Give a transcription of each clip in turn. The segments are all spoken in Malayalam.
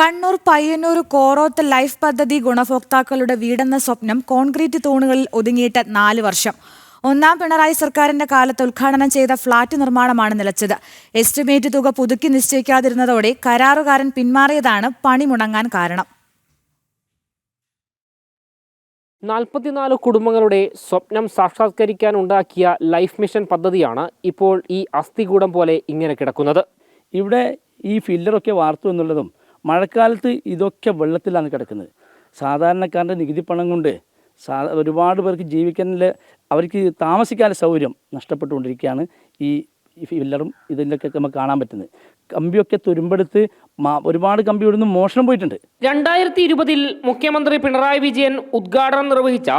കണ്ണൂർ പയ്യന്നൂർ കോറോത്ത് ലൈഫ് പദ്ധതി ഗുണഭോക്താക്കളുടെ വീടെന്ന സ്വപ്നം കോൺക്രീറ്റ് തൂണുകളിൽ ഒതുങ്ങിയിട്ട് നാല് വർഷം. ഒന്നാം പിണറായി സർക്കാരിന്റെ കാലത്ത് ഉദ്ഘാടനം ചെയ്ത ഫ്ളാറ്റ് നിർമ്മാണമാണ് നിലച്ചത്. എസ്റ്റിമേറ്റ് തുക പുതുക്കി നിശ്ചയിക്കാതിരുന്നതോടെ കരാറുകാരൻ പിന്മാറിയതാണ് പണി മുടങ്ങാൻ കാരണം. നാൽപ്പത്തിനാല് കുടുംബങ്ങളുടെ സ്വപ്നം സാക്ഷാത്കരിക്കാൻ ഉണ്ടാക്കിയ ലൈഫ് മിഷൻ പദ്ധതിയാണ് ഇപ്പോൾ ഈ അസ്ഥികൂടം പോലെ ഇങ്ങനെ കിടക്കുന്നത്. ഇവിടെ ഈ ഫില്ലറൊക്കെ വാർത്തു എന്നുള്ളതും മഴക്കാലത്ത് ഇതൊക്കെ വെള്ളത്തിലാണ് കിടക്കുന്നത്. സാധാരണക്കാരന്റെ നികുതി പണം കൊണ്ട് സാ ഒരുപാട് പേർക്ക് ജീവിക്കാനുള്ള അവർക്ക് താമസിക്കാനുള്ള സൗകര്യം നഷ്ടപ്പെട്ടുകൊണ്ടിരിക്കുകയാണ് ഈ ഫില്ലറും ഇതിലൊക്കെ നമുക്ക് കാണാൻ പറ്റുന്നത്. കമ്പിയൊക്കെ തുരുമ്പെടുത്ത് ഒരുപാട് കമ്പി ഇവിടുന്ന് മോഷണം പോയിട്ടുണ്ട്. രണ്ടായിരത്തി ഇരുപതിൽ മുഖ്യമന്ത്രി പിണറായി വിജയൻ ഉദ്ഘാടനം നിർവഹിച്ച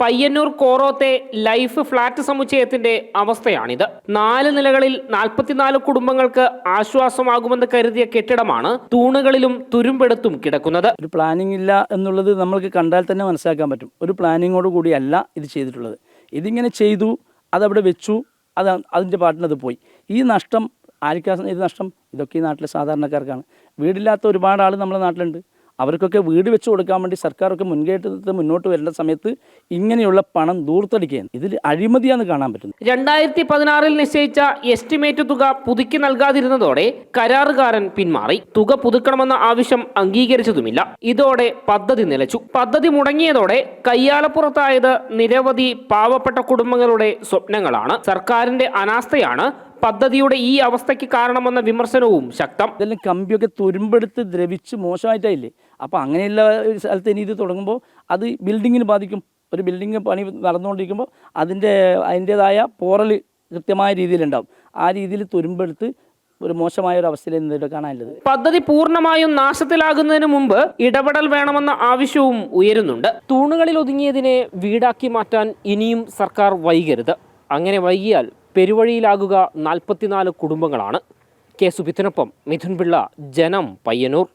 പയ്യന്നൂർ കോറോത്തെ ലൈഫ് ഫ്ളാറ്റ് സമുച്ചയത്തിന്റെ അവസ്ഥയാണിത്. നാല് നിലകളിൽ നാൽപ്പത്തിനാല് കുടുംബങ്ങൾക്ക് ആശ്വാസമാകുമെന്ന് കരുതിയ കെട്ടിടമാണ് തൂണുകളിലും തുരുമ്പെടുത്തും കിടക്കുന്നത്. ഒരു പ്ലാനിംഗ് ഇല്ല എന്നുള്ളത് നമ്മൾക്ക് കണ്ടാൽ തന്നെ മനസ്സിലാക്കാൻ പറ്റും. ഒരു പ്ലാനിങ്ങോട് കൂടിയല്ല ഇത് ചെയ്തിട്ടുള്ളത്. ഇതിങ്ങനെ ചെയ്തു അതവിടെ വെച്ചു അത് അതിന്റെ പാട്ടിനത് പോയി. ഈ നഷ്ടം ആർക്കാ ഇത് നഷ്ടം ഇതൊക്കെ ഈ നാട്ടിലെ സാധാരണക്കാർക്കാണ്. വീടില്ലാത്ത ഒരുപാട് ആൾ നമ്മുടെ നാട്ടിലുണ്ട്. അവർക്കൊക്കെ വീട് വെച്ച് കൊടുക്കാൻ വേണ്ടി സർക്കാരൊക്കെ മുൻകൈയെടുത്ത് മുന്നോട്ട് വരേണ്ട സമയത്ത് ഇങ്ങനെയുള്ള പണം ദൂർത്തടിക്കുകയാണ്. ഇതിൽ അഴിമതിയാണ് കാണാൻ പറ്റുന്നത് രണ്ടായിരത്തി പതിനാറിൽ നിശ്ചയിച്ച എസ്റ്റിമേറ്റ് തുക പുതുക്കി നൽകാതിരുന്നതോടെ കരാറുകാരൻ പിന്മാറി. തുക പുതുക്കണമെന്ന ആവശ്യം അംഗീകരിച്ചതുമില്ല. ഇതോടെ പദ്ധതി നിലച്ചു. പദ്ധതി മുടങ്ങിയതോടെ കയ്യാലപ്പുറത്തായത് നിരവധി പാവപ്പെട്ട കുടുംബങ്ങളുടെ സ്വപ്നങ്ങളാണ്. സർക്കാരിന്റെ അനാസ്ഥയാണ് പദ്ധതിയുടെ ഈ അവസ്ഥയ്ക്ക് കാരണമെന്ന വിമർശനവും ശക്തം. ഇതെല്ലാം കമ്പിയൊക്കെ തുരുമ്പെടുത്ത് ദ്രവിച്ച് മോശമായിട്ടായില്ലേ? അപ്പോൾ അങ്ങനെയുള്ള ഒരു സ്ഥലത്ത് ഇനി ഇത് തുടങ്ങുമ്പോൾ അത് ബിൽഡിങ്ങിന് ബാധിക്കും. ഒരു ബിൽഡിങ് പണി നടന്നുകൊണ്ടിരിക്കുമ്പോൾ അതിന്റെ അതിന്റേതായ പോറൽ കൃത്യമായ രീതിയിലുണ്ടാവും. ആ രീതിയിൽ തുരുമ്പെടുത്ത് ഒരു മോശമായ ഒരു അവസ്ഥയിൽ നിന്നിട്ട് കാണാനുള്ളത് പദ്ധതി പൂർണമായും നാശത്തിലാകുന്നതിന് മുമ്പ് ഇടപെടൽ വേണമെന്ന ആവശ്യവും ഉയരുന്നുണ്ട്. തൂണുകളിൽ ഒതുങ്ങിയതിനെ വീടാക്കി മാറ്റാൻ ഇനിയും സർക്കാർ വൈകരുത്. അങ്ങനെ വൈകിയാൽ പെരുവഴിയിലാകുക നാൽപ്പത്തിനാല് കുടുംബങ്ങളാണ്. കെ സുബിത്തിനൊപ്പം മിഥുൻ പിള്ള ജനം പയ്യന്നൂർ.